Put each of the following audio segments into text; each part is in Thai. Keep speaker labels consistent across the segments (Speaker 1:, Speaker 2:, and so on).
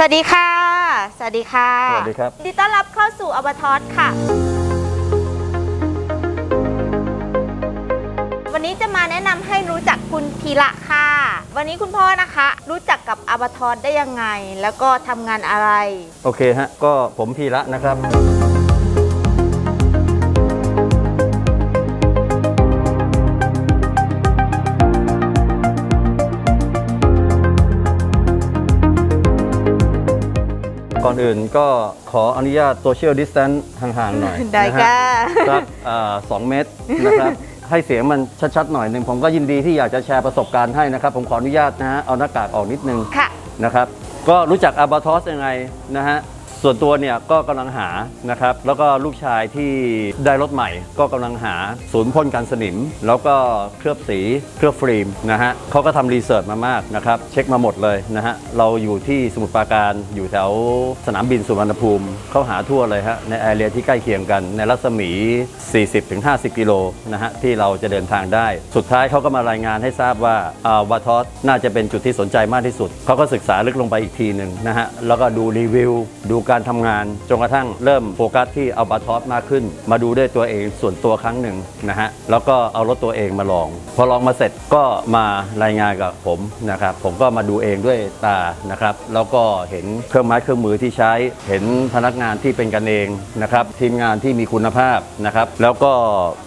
Speaker 1: สวัสดีค่ะ สวัสดีค่ะ
Speaker 2: สวัสดีครับ
Speaker 1: ยินดีต้อนรับเข้าสู่อบทอสค่ะ วันนี้จะมาแนะนำให้รู้จักคุณธีระค่ะ วันนี้คุณพ่อนะคะ รู้จักกับอบทอสได้ยังไง แล้วก็ทำงานอะไร
Speaker 2: โอเคฮะ ก็ผมพีระนะครับ ก่อนอื่นก็ขออนุญาตโซเชียลดิส a ทน c ์ห่างๆหน่อย
Speaker 1: ได้
Speaker 2: นะฮะ
Speaker 1: ค่ะ
Speaker 2: สักเอ่อสองเมตรนะครับ ให้เสียงมันชัดๆหน่อยหนึ่งผมก็ยินดีที่อยากจะแชร์ประสบการณ์ให้นะครับ ผมขออนุญาตนะฮะเอาหน้ากากออกนิดนึง
Speaker 1: ค่ะ
Speaker 2: นะครับ ก็รู้จักอาบาทอสยังไงนะฮะ ส่วนตัวเนี่ยก็กำลังหานะครับแล้วก็ลูกชายที่ได้รถใหม่ ก็กำลังหาศูนย์พ่นกันสนิม แล้วก็เคลือบสีเคลือบฟิล์มนะฮะเขาก็ทำรีเสิร์ชมามากนะครับเช็คมาหมดเลยนะฮะเราอยู่ที่สมุทรปราการอยู่แถวสนามบินสุวรรณภูมิเขาหาทั่วเลยฮะในแอเรียที่ใกล้เคียงกัน ในรัศมี 40-50 กิโลนะฮะที่เราจะเดินทางได้ สุดท้ายเขาก็มารายงานให้ทราบว่าอ่าวาทอสน่าจะเป็นจุดที่สนใจมากที่สุดเขาก็ศึกษาลึกลงไปอีกทีหนึ่งนะฮะแล้วก็ดูรีวิวดูการทำงานจนกระทั่งเริ่มโฟกัสที่เอาบาทอสมากขึ้น มาดูด้วยตัวเองส่วนตัวครั้งหนึ่งนะฮะแล้วก็เอารถตัวเองมาลอง พอลองมาเสร็จก็มารายงานกับผมนะครับผมก็มาดูเองด้วยตานะครับแล้วก็เห็นเครื่องไม้เครื่องมือที่ใช้ เห็นพนักงานที่เป็นกันเองนะครับทีมงานที่มีคุณภาพนะครับแล้วก็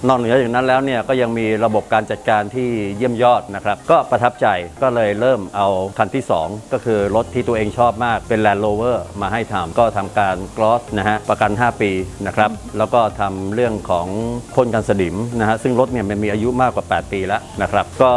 Speaker 2: นอกเหนือจากนั้นแล้วเนี่ยก็ยังมีระบบการจัดการที่เยี่ยมยอดนะครับก็ประทับใจก็เลยเริ่มเอาคันที่ 2 ก็คือรถที่ตัวเองชอบมากเป็น Land Rover มาให้ทำก็ทำการกลอสนะฮะประกัน 5 ปีนะครับแล้วก็ทำเรื่องของพ่นกันสนิมนะฮะซึ่งรถเนี่ยมันมีอายุมากกว่า 8 ปีแล้วนะครับก็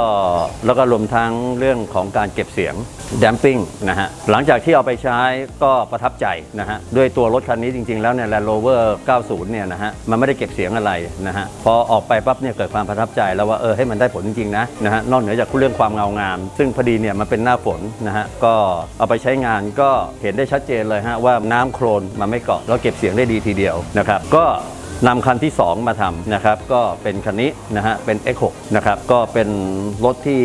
Speaker 2: แล้วก็รวมทั้งเรื่องของการเก็บเสียง damping นะฮะหลังจากที่เอาไปใช้ก็ประทับใจนะฮะด้วยตัวรถคันนี้จริง ๆ แล้วเนี่ย Land Rover 90 เนี่ยนะฮะมันไม่ได้เก็บเสียงอะไรนะฮะพอออกไปปั๊บเนี่ยเกิดความประทับใจแล้วว่าเออให้มันได้ผลจริงๆนะนะฮะนอกเหนือจากเรื่องความเงางาม ซึ่งพอดีเนี่ยมันเป็นหน้าฝนนะฮะก็เอาไปใช้งานก็เห็นได้ชัดเจนเลยฮะว่าน้ำโคลนมาไม่เกาะแล้วเก็บเสียงได้ดีทีเดียวนะครับ ก็นำคันที่ 2 มาทำนะครับ ก็เป็นคันนี้นะฮะเป็น X6 นะครับ ก็เป็นรถที่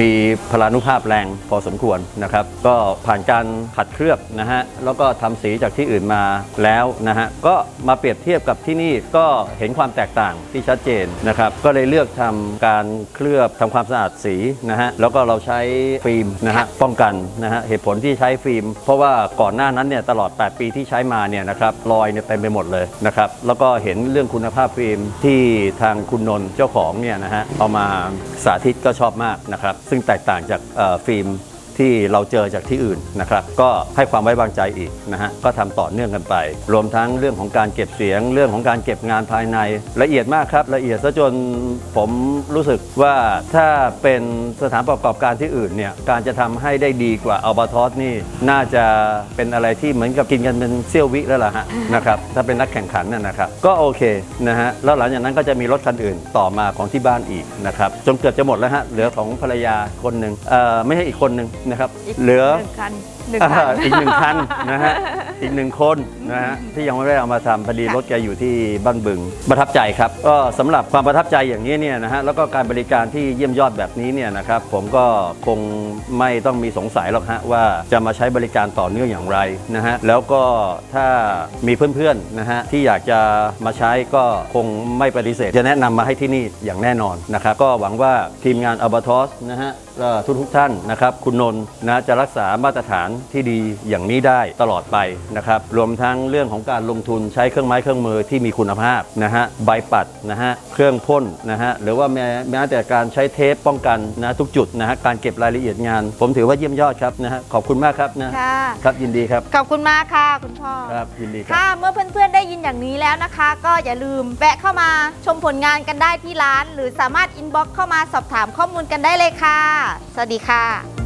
Speaker 2: มีพลานุภาพแรงพอสมควรนะครับ ก็ผ่านการขัดเคลือบนะฮะแล้วก็ทำสีจากที่อื่นมาแล้วนะฮะก็มาเปรียบเทียบกับที่นี่ก็เห็นความแตกต่างที่ชัดเจนนะครับ ก็เลยเลือกทำการเคลือบทำความสะอาดสีนะฮะแล้วก็เราใช้ฟิล์มนะฮะป้องกันนะฮะเหตุผลที่ใช้ฟิล์ม เพราะว่าก่อนหน้านั้นเนี่ยตลอด 8 ปีที่ใช้มาเนี่ยนะครับรอยเนี่ยเต็มไปหมดเลยนะครับแล้วก็เห็นเรื่องคุณภาพฟิล์มที่ทางคุณนนท์เจ้าของเนี่ยนะฮะเอามาสาธิตก็ชอบมากนะครับซึ่งแตกต่างจากฟิล์ม ที่เราเจอจากที่อื่นนะครับก็ให้ความไว้วางใจอีกนะฮะก็ทำต่อเนื่องกันไป รวมทั้งเรื่องของการเก็บเสียง เรื่องของการเก็บงานภายใน ละเอียดมากครับ ละเอียดซะจนผมรู้สึกว่าถ้าเป็นสถานประกอบการที่อื่นเนี่ยการจะทำให้ได้ดีกว่าอัลบาทอสนี่น่าจะเป็นอะไรที่เหมือนกับกินกันเป็นเซี่ยววิแล้วล่ะฮะนะครับถ้าเป็นนักแข่งขันน่ะนะครับก็โอเคนะฮะแล้วหลังจากนั้นก็จะมีรถคันอื่นต่อมาของที่บ้านอีกนะครับจนเกือบจะหมดแล้วฮะเหลือของภรรยาคนหนึ่งเอ่อไม่ใช่อีกคนหนึ่งนะครับ เหลือ
Speaker 1: หนึ่งคันหนึ่ง
Speaker 2: อ่า
Speaker 1: คัน
Speaker 2: อีกหนึ่งคันนะฮะอีกหนึ่งคนนะฮะที่ยังไม่ได้เอามาทำพอดีรถแกอยู่ที่บ้านบึงประทับใจครับก็สำหรับความประทับใจอย่างนี้เนี่ยนะฮะแล้วก็การบริการที่เยี่ยมยอดแบบนี้เนี่ยนะครับผมก็คงไม่ต้องมีสงสัยหรอกฮะว่าจะมาใช้บริการต่อเนื่องอย่างไรนะฮะแล้วก็ถ้ามีเพื่อนๆนะฮะที่อยากจะมาใช้ก็คงไม่ปฏิเสธ จะแนะนำมาให้ที่นี่อย่างแน่นอนนะครับก็หวังว่าทีมงานอัลบาทอสนะฮะทุกทุกท่านนะครับคุณนนท์นะจะรักษามาตรฐานที่ดีอย่างนี้ได้ตลอดไปนะครับรวมทั้งเรื่องของการลงทุนใช้เครื่องไม้เครื่องมือที่มีคุณภาพนะฮะใบปัดนะฮะเครื่องพ่นนะฮะหรือว่าแม้แม้แต่การใช้เทปป้องกันนะทุกจุดนะฮะการเก็บรายละเอียดงาน ผมถือว่าเยี่ยมยอดครับนะฮะขอบคุณมากครับนะ
Speaker 1: ค่ะ
Speaker 2: ครับยินดีครับ
Speaker 1: ขอบคุณมากค่ะคุณพ่อ
Speaker 2: ครับยินดีครับ
Speaker 1: ค่ะเมื่อเพื่อนๆได้ยินอย่างนี้แล้วนะคะ ก็อย่าลืมแวะเข้ามาชมผลงานกันได้ที่ร้าน หรือสามารถอินบ็อกเข้ามาสอบถามข้อมูลกันได้เลยค่ะ สวัสดีค่ะ